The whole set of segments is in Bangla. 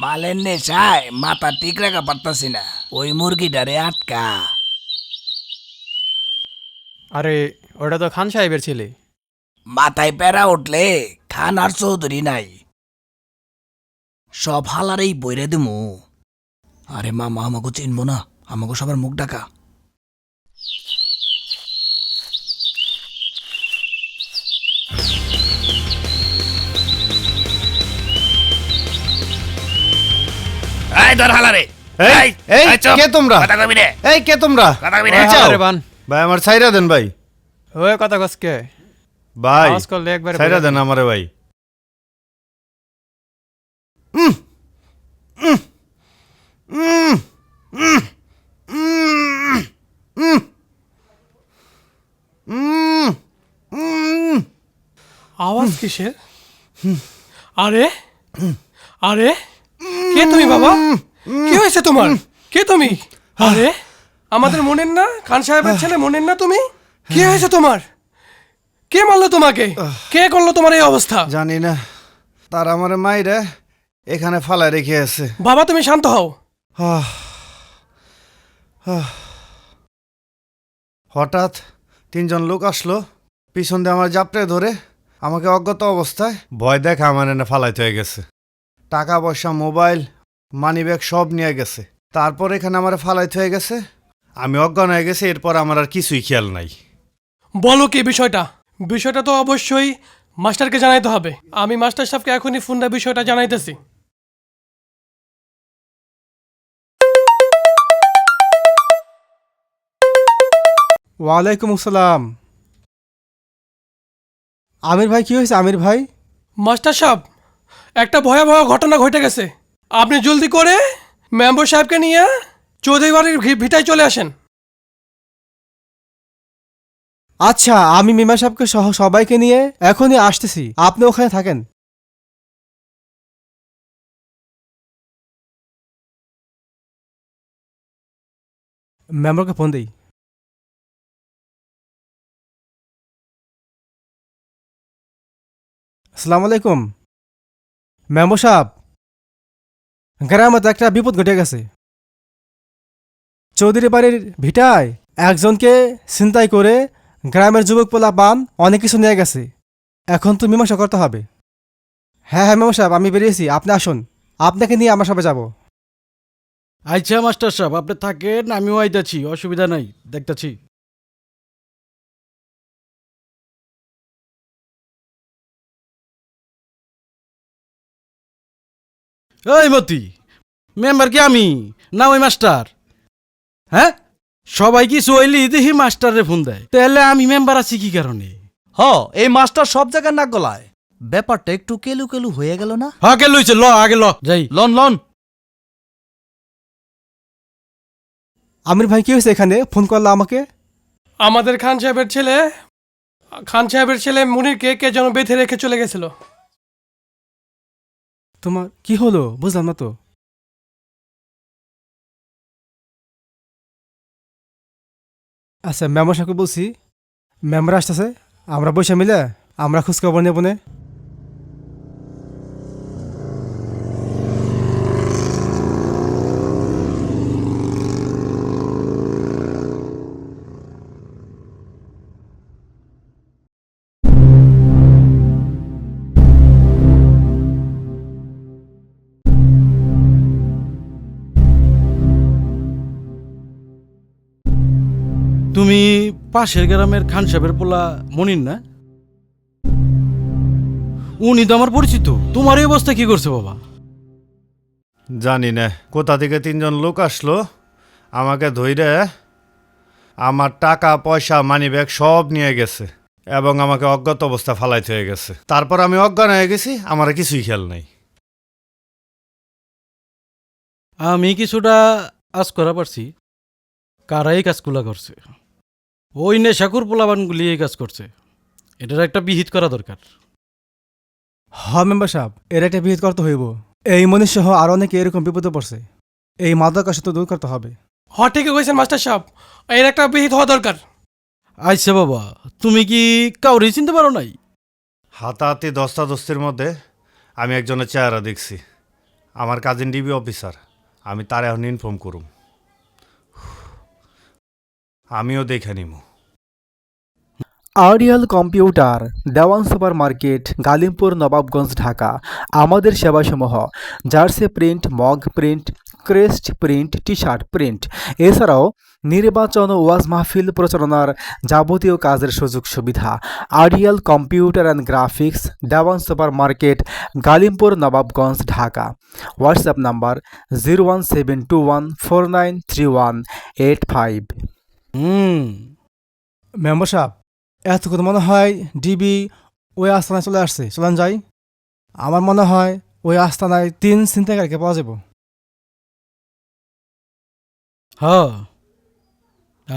মালের নেশায় মাথা ঠিক রাখা পারতাছি না। ওই মুরগিটারে আটকা। আরে ওটা তো খান সাহেবের ছেলে। মাথায় প্যারা উঠলে খান আর চৌধুরী নাই। সব হালারেই বইরে দিমু। আরে মামা আমাকে চিনবো না আমাকে সবার মুখ ডাকা এই ধর হালারে। এই, এই, কে তোমরা? কথা কবি রে এই কে তোমরা? কথা কবি রে ওই বান। ভাই আমার ছাইরা দেন ভাই। ওই কথা কসকে ভাই আওয়াজ করলে একবারে ছাইরা দেন। আমারে ভাই। উম, উম, উম, উম, উম, উম, উম, উম। আওয়াজ কিসের? আরে? আরে? কে তুমি বাবা? কি হয়েছে তোমার? কে তুমি? আরে আমাদের মনের না? খান সাহেবের ছেলে মনের না তুমি? কি হয়েছে তোমার? কে মারলো তোমাকে? কে করল তোমার এই অবস্থা? জানি না। তার আমার মাইরে এখানে ফালায় রেখে আছে। বাবা তুমি শান্ত হও। হঠাৎ তিনজন লোক আসলো পিছন দিয়ে আমার জাপটে ধরে। আমাকে অজ্ঞাত অবস্থায় ভয় দেখা আমার এনে ফালাইতে হয়ে গেছে। টাকা পয়সা মোবাইল মানিব্যাগ সব নিয়ে গেছে। তারপর এখানে আমার ফালাইতে হয়ে গেছে। আমি অজ্ঞান হয়ে গেছে এরপর আমার আর কিছুই খেয়াল নাই। বলো কি বিষয়টা? বিষয়টা তো অবশ্যই মাস্টারকে জানাইতে হবে। আমি মাস্টার সাহেবকে এখনই ফোনটা বিষয়টা জানাইতেছি। ওয়ালাইকুম আসসালাম। আমির ভাই কি হয়েছে আমির ভাই? মাস্টার সাহেব একটা ভয়াবহ ঘটনা ঘটে গেছে। আপনি জলদি করে মেম্বার সাহেবকে নিয়ে চৌধুরী বাড়ির ভিটায় চলে আসেন। আচ্ছা আমি মিমা সাহেবকে সহ সবাইকে নিয়ে এখনই আসতেছি। আপনি ওখানে থাকেন। মেম্বারকে ফোন দেই। আসসালামু আলাইকুম। মেম্বার সাহেব, গ্রামে তো একটা বিপদ ঘটে গেছে। চৌধুরী বাড়ির ভিটায় একজনকে ছিনতাই করে গ্রামের যুবক পোলা পান অনেক কিছু নিয়ে গেছে। এখন তো মীমাংসা করতে হবে। হ্যাঁ হ্যাঁ মেম্বার সাহেব, আমি বেরিয়েছি, আপনি আসুন। আপনাকে নিয়ে আমার সবাই যাব। আচ্ছা মাস্টার সাহেব, আপনি থাকেন, আমিও আইতাছি, অসুবিধা নাই, দেখতাছি। এই মতি মেম্বার কি আমি না ওই মাস্টার? হ্যাঁ? সবাই কি সইলি দেখি মাস্টারে ফোন দেয়। তাহলে আমি মেম্বার আছি কি কারণে? হ এই মাস্টার সব জায়গায় নাক গলায়। ব্যাপারটা একটু কেলু কেলু হয়ে গেল না? আগে লইছে ল আগে ল যাই। Loan loan. আমির ভাই কি হয়েছে এখানে? ফোন করল আমাকে? আমাদের খান সাহেবের ছেলে খান সাহেবের ছেলে মুনিরকে কে যেন বেঁধে রেখে চলে গেছিল। তোমার কি হলো? বুঝলাম না তো। আচ্ছা মেম্বার সাহেবকে বলছি। ম্যামরা আসতেছে। আমরা বৈশা মিলে আমরা খোঁজখবর নেব নে। তুমি পাশের গ্রামের খান সাহেবের পোলা মনির না? উনি তো আমার পরিচিত। তোমার এই অবস্থা কি করছে বাবা? জানি না। কোথা থেকে তিনজন লোক আসলো? আমাকে ধইরে আমার টাকা পয়সা মানিব্যাগ সব নিয়ে গেছে এবং আমাকে অজ্ঞাত অবস্থা ফালাইতে হয়ে গেছে। তারপর আমি অজ্ঞান হয়ে গেছি আমার কিছুই খেয়াল নাই। আমি কিছুটা আজ করা পারছি। কারাই কাজগুলা করছে। ওই নেশাকুর পোলাবানগুলি এই কাজ করছে। এটার একটা বিহিত করা দরকার। হ মেম্বার সাহেব এর একটা বিহিত করতে হইব। এই মনীষ সহ আরও অনেকে এরকম বিপদে পড়ছে। এই মাদকাশা তো দূর করতে হবে। হ ঠিকই কইছেন মাস্টার সাহেব। এর একটা বিহিত হওয়া দরকার। আচ্ছা বাবা তুমি কি কাউরি চিনতে পারো নাই? হাতাহাতি দস্তাদস্তির মধ্যে আমি একজনের চেহারা দেখছি। আমার কাজিন ডিবি অফিসার আমি তার এখন ইনফর্ম করুম। আমিও দেখে নিমু Arial computer Dewan super market Galimpur, Nawabganj, Dhaka. আমাদের সেবাসমূহ, jersey print, mug print, crest print T shirt print. এছাড়াও নির্বাচন ওয়াজ মাহফিল প্রচারণার যাবতীয় কাজের সুযোগ সুবিধা। Arial computer and graphics Dewan super market Galimpur, Nawabganj, Dhaka. WhatsApp number zero one seven two one four nine three one eight five. Hmm. Member সাহেব এতক্ষণ মনে হয় ডিবি ওই আস্তানায় চলে আসছে। চলেন যাই। আমার মনে হয় ওই আস্তানায় তিন ছিনতাইকারীকে পাওয়া যাব। হ।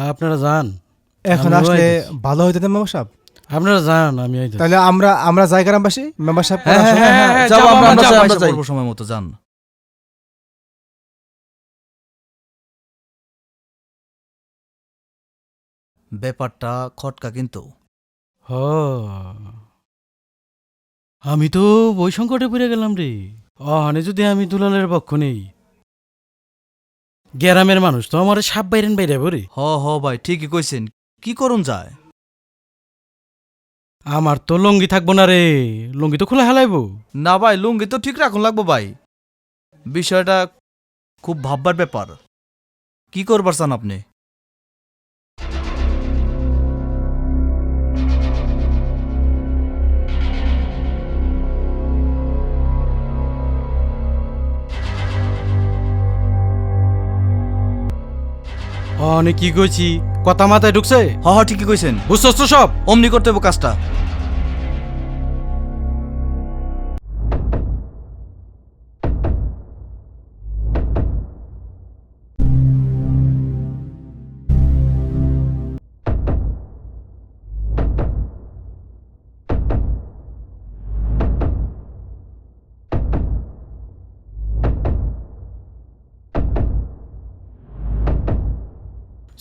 আপনারা যান। এখন আসলে ভালো হইতে মেম্বার সাহেব? আপনারা যান আমি তাহলে আমরা আমরা যাই গ্রামবাসী? মেম্বার সাহেব। যাই। সময় মতো যান। ব্যাপারটা খটকা কিন্তু। হ। আমি তো বই সংকটে পড়ে গেলাম রে। অহানে যদি আমি দুলালের পক্ষ নেই। গ্রামের মানুষ তো আমার সাপ বাইরেন বাইরে রে হ হ ভাই ঠিকই কইছেন। কি করুন যায়? আমার তো লঙ্গি থাকব না রে। লঙ্গি তো খোলা হেলাইবো। না ভাই লুঙ্গি তো ঠিক রাখুন লাগবো ভাই। বিষয়টা খুব ভাববার ব্যাপার। কি করবার চান আপনি? অনে কি কইছি? কথা মাথায় ঢুকছে? হ হ ঠিকই কইছেন। বুঝছস তো সব? অমনি করতে হবে কাজটা।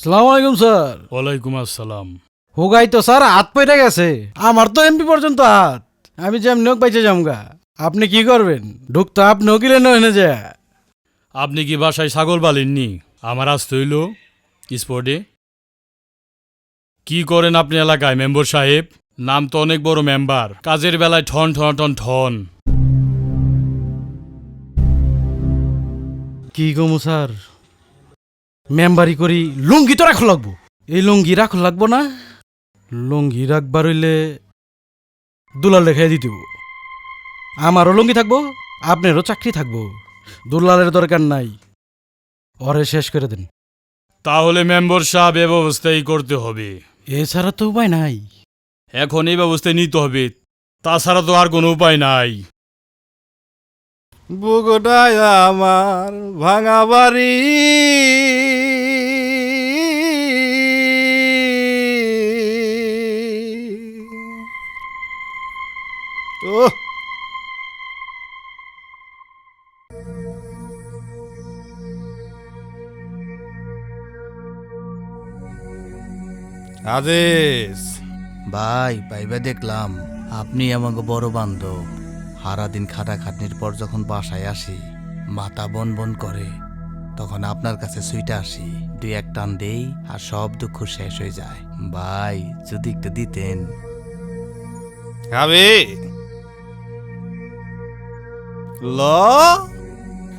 সালাম আলাইকুম স্যার। ওয়ালাইকুম আসসালাম। হোগাই তো স্যার হাত পয়টা গেছে। আমার তো এমপি পর্যন্ত হাত। আমি যেমনি হোক পাইছে যামগা। আপনি কি করবেন? ঢুক তো আপনি কিলে নয় যে। আপনি কি বাসায় ছাগল বালেননি? আমার আসতে হইল স্পটে। কি করেন আপনি এলাকায় মেম্বার সাহেব? নাম তো অনেক বড় মেম্বার। কাজের বেলায় ঠন ঠন ঠন ঠন। কি গমু স্যার? মেম্বারি করি লুঙ্গি তো রাখো লাগবো। এই লুঙ্গি রাখো লাগবো না লুঙ্গি রাখবার হইলে দুলাল রেখাই দিতে। আমারও লুঙ্গি থাকব আপনারও চাকরি থাকব দুলালের দরকার নাই। ওরে শেষ করে দেন। তাহলে মেম্বার সাহেব এ ব্যবস্থাই করতে হবে। এছাড়া তো উপায় নাই। এখন এই ব্যবস্থায় নিতে হবে তাছাড়া তো আর কোনো উপায় নাই। বুকটায় আমার ভাঙা বাড়ি। আদেশ ভাই পাইবা দেখলাম। আপনি আমাকে বড় বান্ধব। সারাদিন খাটাখাটনির পর যখন বাসায় আসি মাথা বন বন করে তখন আপনার কাছে সুইটা আসি। দুই এক টান দেই আর সব দুঃখ শেষ হয়ে যায়। ভাই যদি একটু দিতেন। খাবি? ল?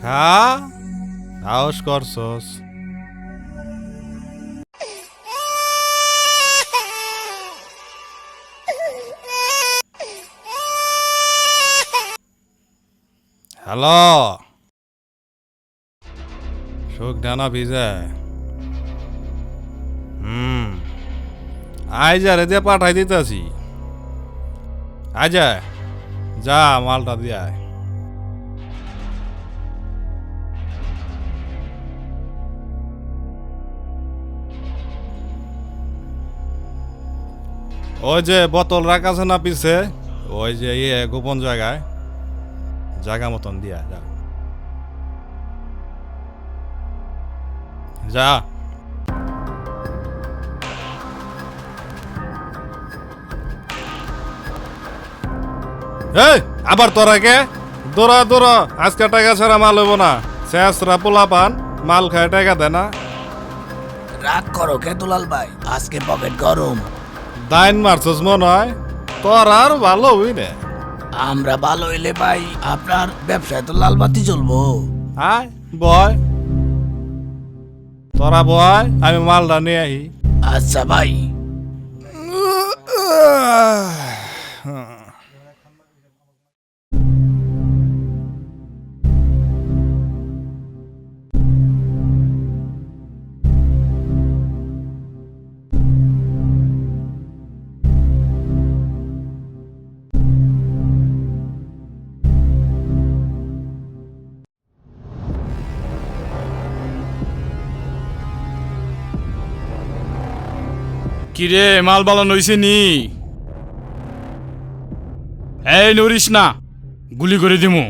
খা। সাহস করছস। হ্যালো। শোক ডানা ভিজে। হুম। আই যা রে দিয়ে পাঠাই দিতেছি। আজা যা মালটা দিয়ে। ওই যে বোতল রাখা আছে না পিছে? ওই যে ইয়ে গোপন জায়গায়। জায়গা মতন দিয়া যা। যা। এই আবার তোরা কে? দৌড়া দৌড়া আজকে টাকা ছাড়া মাল হইব না। শেষরা পোলা পান মাল খায় টাকা দেয় না। রাগ করো কে দুলাল ভাই? আজকে পকেট গরম। দাইন মারছস মনে হয়। তোর আর ভালো হই না। আমরা ভালো হইলে ভাই আপনার ব্যবসায় তো লাল বাতি জ্বলবো। আয় বয়। তোরা বয় আমি মালটা নিয়ে আহি আচ্ছা ভাই। কিরে মাল বালানো হইছে নি? এই নরিস না গুলি করে দিমু।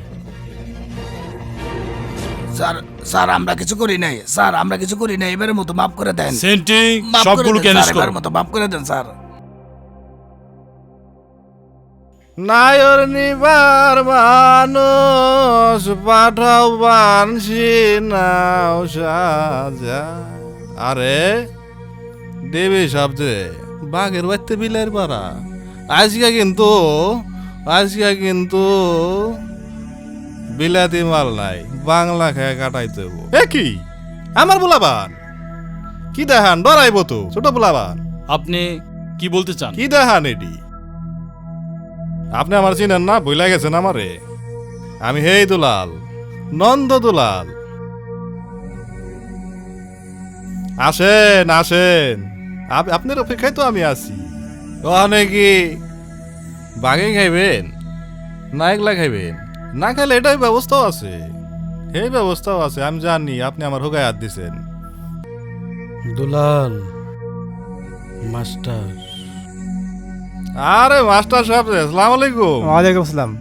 স্যার স্যার আমরা কিছু করি নাই। স্যার আমরা কিছু করি নাই এবারের মতো মাফ করে দেন। সেন্টি মাফ করে সবগুলো দেন, ক্যানিস স্যার, কর। এবারের মতো মাফ করে দেন স্যার। নায়র নিবার মানুষ পাঠাও বানছি নাও সাজা। আরে দেবী সবজে বাঘের বাড়তে বিলের পাড়া। আজকে কিন্তু আজকে কিন্তু বিলাতি মাল নাই বাংলা খেয়ে কাটাইতে। এ কি? আমার বুলাবান। কি দেখান ডরাইব তো ছোট বুলাবান। আপনি কি বলতে চান? কি দেখান এটি আপনি আমার চিনেন না বইলা গেছেন আমারে। আমি হেই দুলাল নন্দ দুলাল। আসেন আসেন। আপ- আপনার অপেক্ষায় তো আমি আছি। ওখানে কি বাঘে খাইবেন? না একলা খাইবেন? না খাইলে এটাই ব্যবস্থাও আছে। এই ব্যবস্থাও আছে আমি জানি আপনি আমার হোগায় হাত দিছেন। দুলাল মাস্টার। আরে মাস্টার সাহেব আসসালামু আলাইকুম। ওয়ালাইকুম আসসালাম।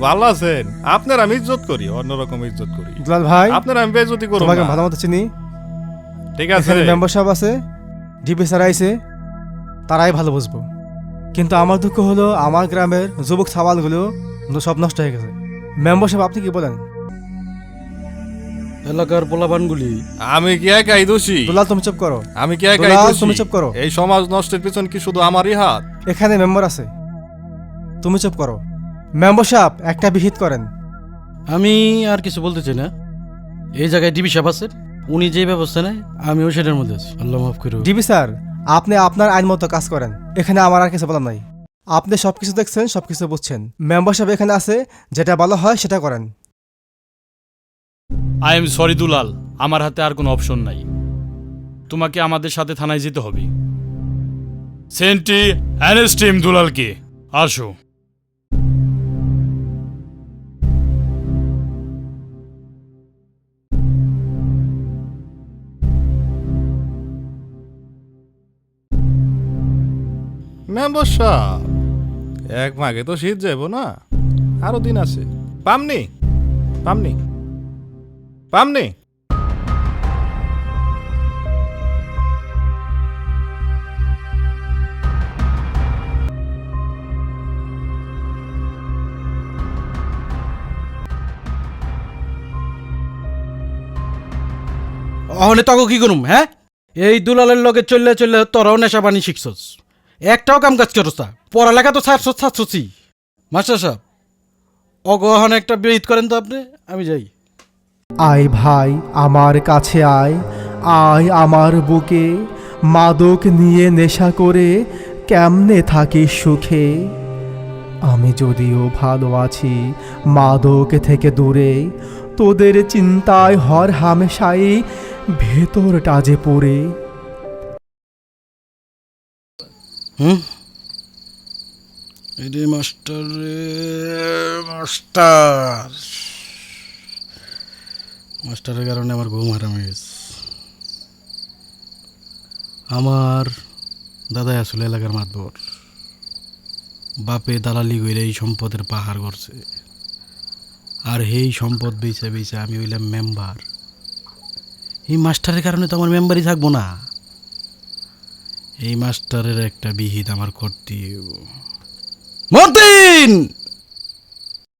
ভালো আছেন? আপনার আমি ইজ্জত করি অন্যরকম ইজ্জত করি। দুলাল ভাই আপনার আমি বেজতি করব তোমাকে না। ভালো মতো চিনি। ঠিক আছে এখানে মেম্বার সাহেব আছে। ডিপি স্যার আইছে তারাই ভালো বুঝব। কিন্তু আমার দুঃখ হলো আমার গ্রামের যুবক সাবালগুলো সব নষ্ট হয়ে গেছে। মেম্বার সাহেব আপনি কি বলেন? এলাকার পোলাপানগুলি আমি কি একাই দোষী? দুলাল তুমি চুপ করো। আমি কি একাই দুলাল, দোষী? তুমি চুপ করো। এই সমাজ নষ্টের পিছন কি শুধু আমারই হাত? এখানে মেম্বার আছে। তুমি চুপ করো। মেম্বার সাহেব একটা বিহিত করেন। আমি আর কিছু বলতে চাই না। এই জায়গায় ডিবি সাহেব আছেন? উনি যে ব্যবস্থা নেয় আমিও সেটার মধ্যে আছি। আল্লাহ মাফ করো ডিবি স্যার আপনি আপনার আইন মতো কাজ করেন। এখানে আমার আর কিছু বলার নাই। আপনি সব কিছু দেখছেন সব কিছু বুঝছেন। মেম্বার সাহেব এখানে আছে যেটা ভালো হয় সেটা করেন। I am sorry Dulal. আমার হাতে আর কোনো অপশন নাই। তোমাকে আমাদের সাথে থানায় যেতে হবে। সেন্টি অ্যানেস্টিম দুলালকে। আসো। মেম্বার সাহেব, এক মাঘে তো শীত যাব না? আরও দিন আছে। পামনি পামনি পামনি। অহনে তক কি করুম হ্যাঁ? এই দুলালের লগে চললে চললে তোরাও নেশা পানি শিখছস। একটাও কাম কাজ করছ না। পড়ালেখা তো ছাড়ছ, ছাড়ছছি। মাস্টার সাহেব, অগহনে একটা বিহিত করেন তো আপনি, আমি যাই। আয় ভাই, আমার কাছে আয় আয় আমার বুকে, মাদক নিয়ে নেশা করে কেমনে থাকি সুখে? আমি যদিও ভালো আছি মাদক থেকে দূরে, তোদের চিন্তায় হর হামেশাই ভেতরটা যে পড়ে। হুম? মাস্টার রে, মাস্টার। মাস্টারের কারণে আমার ঘুম হারাম আমার দাদাই আসলে এলাকার মাতবর। বাপে দালালি কইরে এই সম্পদের পাহাড় করছে আর এই সম্পদ বেচে বেচে আমি হইলাম মেম্বার। এই মাস্টারের কারণে তো আমার মেম্বারই থাকব না। এই মাস্টারের একটা বিহিত আমার করতে মতিন